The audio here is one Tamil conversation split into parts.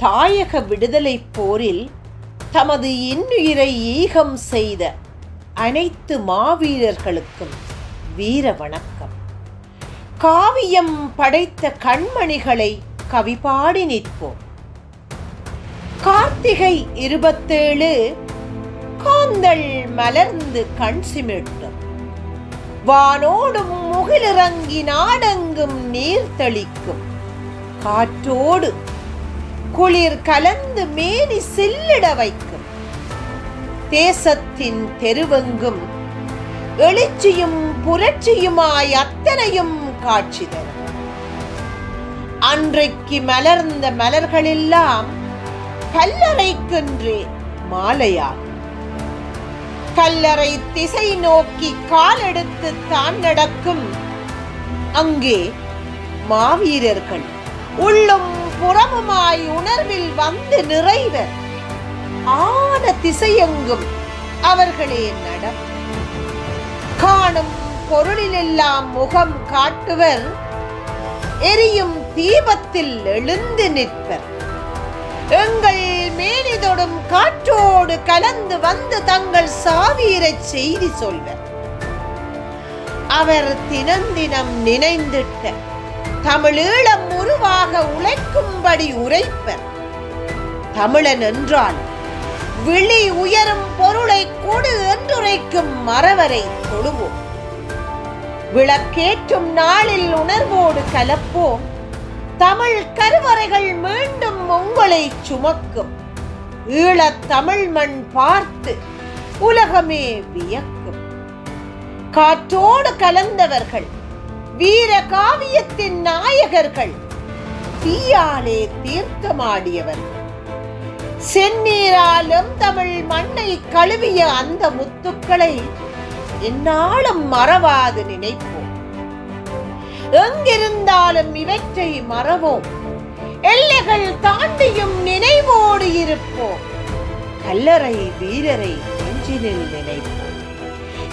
தாயக விடுதலை போரில் தமது இன்னுயிரை ஈகம் செய்த அனைத்து மாவீரர்களுக்கும் வீர வணக்கம். காவியம் படைத்த கண்மணிகளை கவிபாடி நிற்போம். கார்த்திகை இருபத்தேழு காந்தள் மலர்ந்து கண் சிமிட்டும். வானோடும் முகிலிறங்கி நாடெங்கும் நீர் தெளிக்கும் காற்றோடு குளிர் கலந்து மேனி செல்லிட வைக்கும். தேசத்தின் தெருவெங்கும் எழுச்சியும் புரட்சியுமாய் அத்தனையும் காட்சி தரும். அன்றைக்கு மலர்ந்த மலர்களெல்லாம் கல்லறைக்கென்றே மாலையாகும். கல்லறை திசை நோக்கி காலெடுத்து தான் நடக்கும். அங்கே மாவீரர்கள் உள்ளும் புறமுமாய் உணர்வில் வந்து நிறைவர். ஆன திசையெங்கும் அவர்களே நடம். காணும் பொருளிலெல்லாம் முகம் காட்டுவர். எரியும் தீபத்தில் எழுந்து நிற்பர். எங்கள் மேனிதொடும் காற்றோடு கலந்து வந்து தங்கள் சாவீரை செய்தி சொல்வர். அவர் தினந்தினம் நினைந்திட்ட தமிழீழம் உருவாக உழைக்கும்படி உரைப்பர். தமிழன் என்றால் விழி உயரும் பொருளை கொடு என்றுரைக்கும் மறவரை தொழுவோம். விளக்கேற்றும் நாளில் உணர்வோடு கலப்போம். தமிழ் கருவறைகள் மீண்டும் உங்களை சுமக்கும். ஈழத் தமிழ் மண் பார்த்து உலகமே வியக்கும். காற்றோடு கலந்தவர்கள் வீர காவியத்தின் நாயகர்கள் தீயாலே தீர்த்தமாடியவர். செந்நீராலும் தமிழ் மண்ணை கழுவிய அந்த முத்துக்களை என்னாலும் மறவாது நினைப்போம். எங்கிருந்தாலும் இவற்றை மறவோம். எல்லைகள் தாண்டியும் நினைவோடு இருப்போம். கல்லறை வீரரை நெஞ்சினில் நினைப்போம்.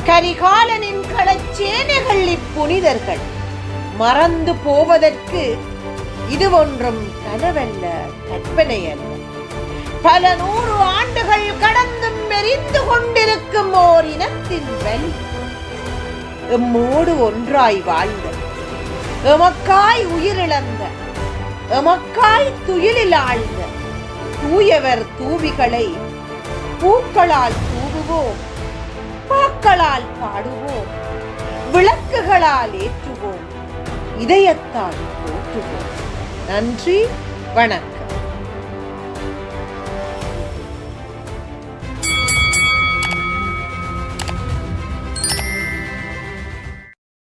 கரிகாலனின் களச்சேனைகள் இப்புனிதர்கள். மறந்து போவதற்கு இது ஒன்றும் கனவல்ல கற்பனை அல்ல பல நூறு ஆண்டுகள் கடந்தும் எரிந்து கொண்டிருக்கும் ஓர் இனத்தின் வலி எம்மோடு ஒன்றாய் வாழ்ந்த எமக்காய் உயிரிழந்த எமக்காய் துயிலில் ஆழ்ந்த தூயவர் தூவிகளை பூக்களால் தூவுவோம் பாக்களால் பாடுவோம் விளக்குகளால் ஏற்று இதயத்தால் போற்றுவோம் நன்றி வணக்கம்.